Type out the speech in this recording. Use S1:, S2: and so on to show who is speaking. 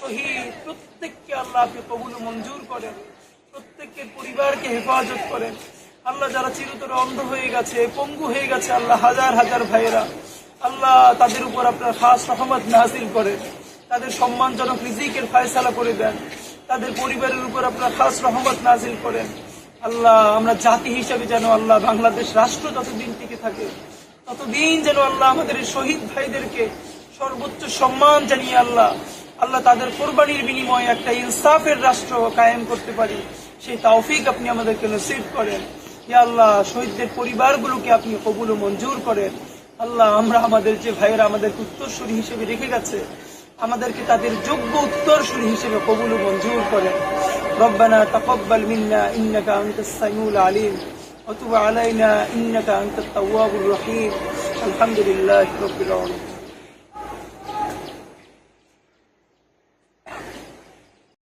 S1: শহীদ, প্রত্যেককে আল্লাহ আপনি কবুল মঞ্জুর করেন প্রত্যেকের পরিবারকে হেফাজত করেন। আল্লাহ যারা চিরতরে অন্ধ হয়ে গেছে, পঙ্গু হয়ে গেছে, আল্লাহ হাজার হাজার ভাইয়েরা, আল্লাহ তাদের উপর আপনার খাস রহমত নাজিল করেন। তাদের সম্মানজনক রিজিকের ফায়সালা করে দেন। তাদের পরিবারের উপর আপনার খাস রহমত নাজিল করেন। আল্লাহ, আমরা জাতি হিসেবে যেন আল্লাহ বাংলাদেশ রাষ্ট্র যতদিন টিকে থাকে, ততদিন যেন আল্লাহ আমাদের শহীদ ভাইদেরকে সর্বোচ্চ সম্মান জানিয়ে আল্লাহ আল্লাহ তাদের কোরবানির বিনিময়ে একটা ইনসাফের রাষ্ট্র কায়েম করতে পারি সেই তৌফিক আপনি আমাদেরকে নসিব করেন ইয়া আল্লাহ শহীদদের পরিবারগুলোকে আপনি কবুল ও মঞ্জুর করেন আল্লাহ আমরা আমাদের যে ভাইয়েরা আমাদের উত্তরসূরি হিসেবে রেখে গেছে আমাদেরকে তাদের যোগ্য উত্তরসূরি হিসেবে কবুল ও মঞ্জুর করেন ربنا تقبل منا إنك أنت السميع العليم وتب علينا إنك أنت التواب الرحيم الحمد لله رب العالمين